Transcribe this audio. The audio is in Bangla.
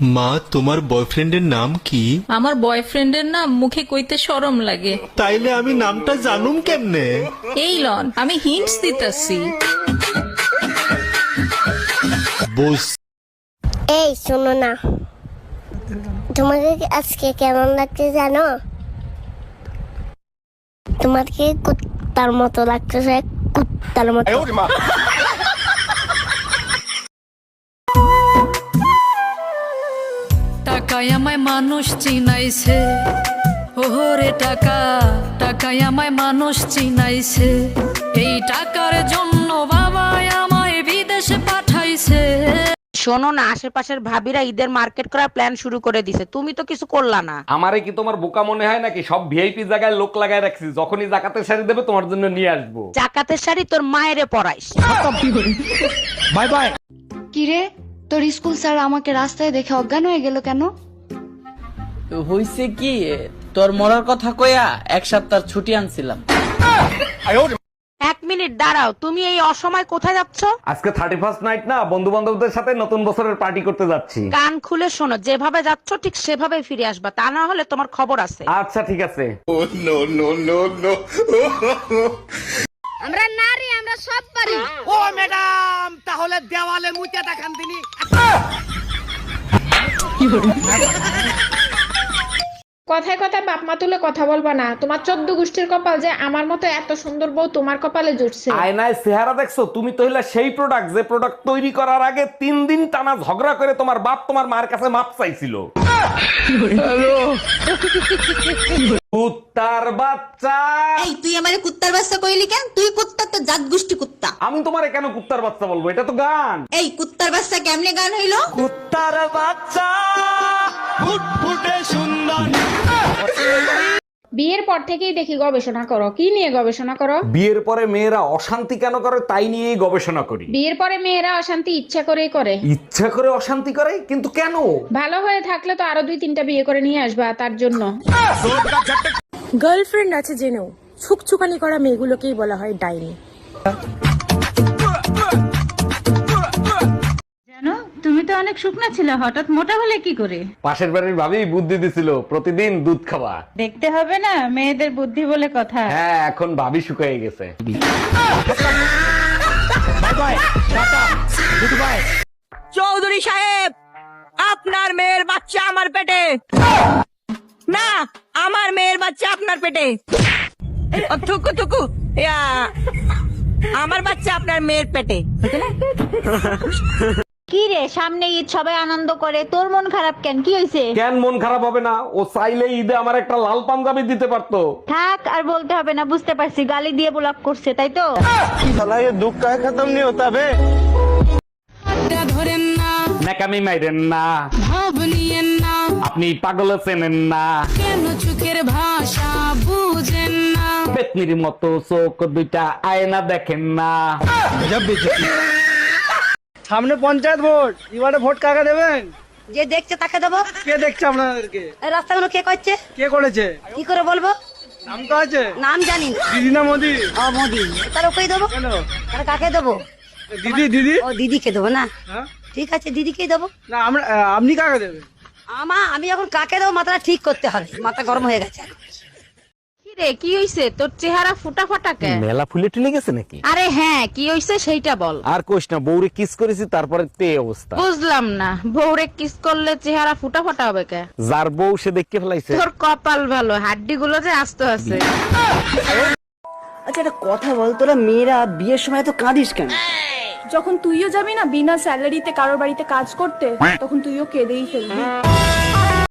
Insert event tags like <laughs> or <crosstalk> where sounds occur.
মা তোমার বয়ফ্রেন্ডের নাম কি? আমার বয়ফ্রেন্ডের নাম মুখে কইতে শরম লাগে। তাইলে আমি নামটা জানুম কেমনে? এই লন আমি হিন্টস দিতেছি। বস এই শোনো না। তোমাকে আজকে কেমন লাগছে জানো? তোমাকে কুত্তার মতো লাগছে কুত্তার মতো। টাকায় আমায় মানুষ চিনাইছে। ওহরে টাকা টাকায় আমায় মানুষ চিনাইছে। এই টাকার জন্য বাবা আমায় বিদেশে পাঠাইছে। শোনো না আশেপাশের ভাবিরা ঈদের মার্কেট করার প্ল্যান শুরু করে দিছে। তুমি তো কিছু করলা না। আমারে কি তোমার বোকা মনে হয় নাকি? সব ভিআইপি জায়গায় লোক লাগায় রাখছি। যখনই জাকাতের শাড়ি দেবে তোমার জন্য নিয়ে আসব। জাকাতের শাড়ি তোর মায়েরে পরাইস। Bye bye. কিরে তোর স্কুল স্যার আমাকে রাস্তায় দেখে অজ্ঞান হয়ে গেল কেন? হইছে কি তোর মরার কথা কয়া এক সপ্তাহ ছুটি আনছিলাম। এক মিনিট দাঁড়াও তুমি এই অসময় কোথায় যাচ্ছ? আজকে থার্টি ফার্স্ট নাইট না বন্ধু বান্ধবদের সাথে নতুন বছরের পার্টি করতে যাচ্ছি। কান খুলে শোনো যেভাবে যাচ্ছ ঠিক সেভাবে ফিরে আসবা তা না হলে তোমার খবর আছে। আচ্ছা ঠিক আছে। আমরা নারী আমরা সব পারি। ও ম্যাডাম তাহলে দেওয়ালে মুইতে দেখান দিনি <laughs> কথায় কথায় বাপ মা তুলে কথা বলবা না। তোমার চোদ্দ গোষ্ঠীর কপাল যে আমার মতো এত সুন্দর বউ তোমার কপালে জুটছে। আয়নায় চেহারা দেখছ? তুমি তো হইলা সেই প্রোডাক্ট যে প্রোডাক্ট তৈরি করার আগে তিন দিন টানা ঝগড়া করে তোমার বাপ তোমার মার কাছে মাপ চাইছিল। কুত্তার বাচ্চা। এই তুই আমারে কুত্তার বাচ্চা কইলি কেন? তুই কুত্তা তো জাত গোষ্ঠী কুত্তা। আমি তোমারে কেন কুত্তার বাচ্চা বলব? এটা তো গান। এই কুত্তার বাচ্চা কেমনে গান হইল? কুত্তার বাচ্চা। ফুটফুটে সুন্দর। বিয়ের পর থেকেই দেখি গবেষণা করো। কি নিয়ে গবেষণা করো? বিয়ের পরে মেয়েরা অশান্তি কেন করে তাই নিয়েই গবেষণা করি। বিয়ের পরে মেয়েরা অশান্তি ইচ্ছা করেই করে। ইচ্ছা করে অশান্তি করে? কিন্তু কেন? ভালো হয়ে থাকলে তো আরও দুই তিনটা বিয়ে করে নিয়ে আসবা তার জন্য। গার্লফ্রেন্ড আছে জেনেও। ছুকছুকানি করা মেয়েগুলোকেই বলা হয় ডাইনি। অনেক শুকনা ছিল হঠাৎ মোটা হলে কি করে? পাশের বাড়ির ভাবি বুদ্ধি দিছিল প্রতিদিন দুধ খাওয়া। দেখতে হবে না মেয়েদের বুদ্ধি বলে কথা। হ্যাঁ এখন ভাবি শুকিয়ে গেছে। চৌধুরী সাহেব আপনার মেয়ের বাচ্চা আমার পেটে। না আমার মেয়ের বাচ্চা আপনার পেটে। থুকু থুকু। আমার বাচ্চা আপনার মেয়ের পেটে। কি রে? সামনে ঈদ সবাই আনন্দ করে। তোর মন খারাপ কেন? কি হয়েছে কেন মন খারাপ হবে না? ও চাইলে ঈদে আমার একটা লাল পাঞ্জাবি দিতে পারতো। থাক আর বলতে হবে না বুঝতে পারছি গালি দিয়ে ব্লক করছে তাই তো? ধরেন না নাকামি মাইরেন না। ভাব নিয়েন না। আপনি পাগল চেনেন না। কেন চোখের ভাষা বুঝেন না? পেতনির মতো চোখ দুইটা আয়না দেখেন না। সামনে পঞ্চায়েত ভোট এবারে ভোট কাকে দেবেন? যে দেখছে তাকে দেবো। কে দেখছে আপনাদেরকে? রাস্তাগুলো কে করছে? কে করেছে? কি করে বলব? নাম তো আছে? নাম জানি না। দিদি না মোদি? ও মোদি। তার ওকেই দেবো? কেন? তার কাকে দেবো? দিদি দিদি? ও দিদিকে দেবো না? হ্যাঁ? ঠিক আছে দিদিকেই দেবো। না আমরা আহ, আপনি কাকে দেবেন? আমা আমি এখন কাকে দেবো মাথাটা ঠিক করতে হবে। মাথা গরম হয়ে গেছে। রে কি হইছে? তোর চেহারা ফুটা ফাটা কে মেলা ফুলে টুলে গেছে নাকি? আরে হ্যাঁ কি হইছে সেইটা বল। আর কোশ না বউরে কিস করেছি তারপরে তে অবস্থা। বুঝলাম না বউরে কিস করলে চেহারা ফুটা ফাটা হবে কে? যার বউ সে দেখতে ফেলাইছে। তোর কপাল ভালো হাড্ডি গুলো যে আস্ত আছে। আচ্ছা একটা কথা বল তোরা মেয়েরা বিয়ের সময় তো কাঁদিস কেন? যখন তুইও যাবি না বিনা স্যালারিতে কারোর বাড়িতে কাজ করতে তখন তুইও কেঁদেই ফেলবি।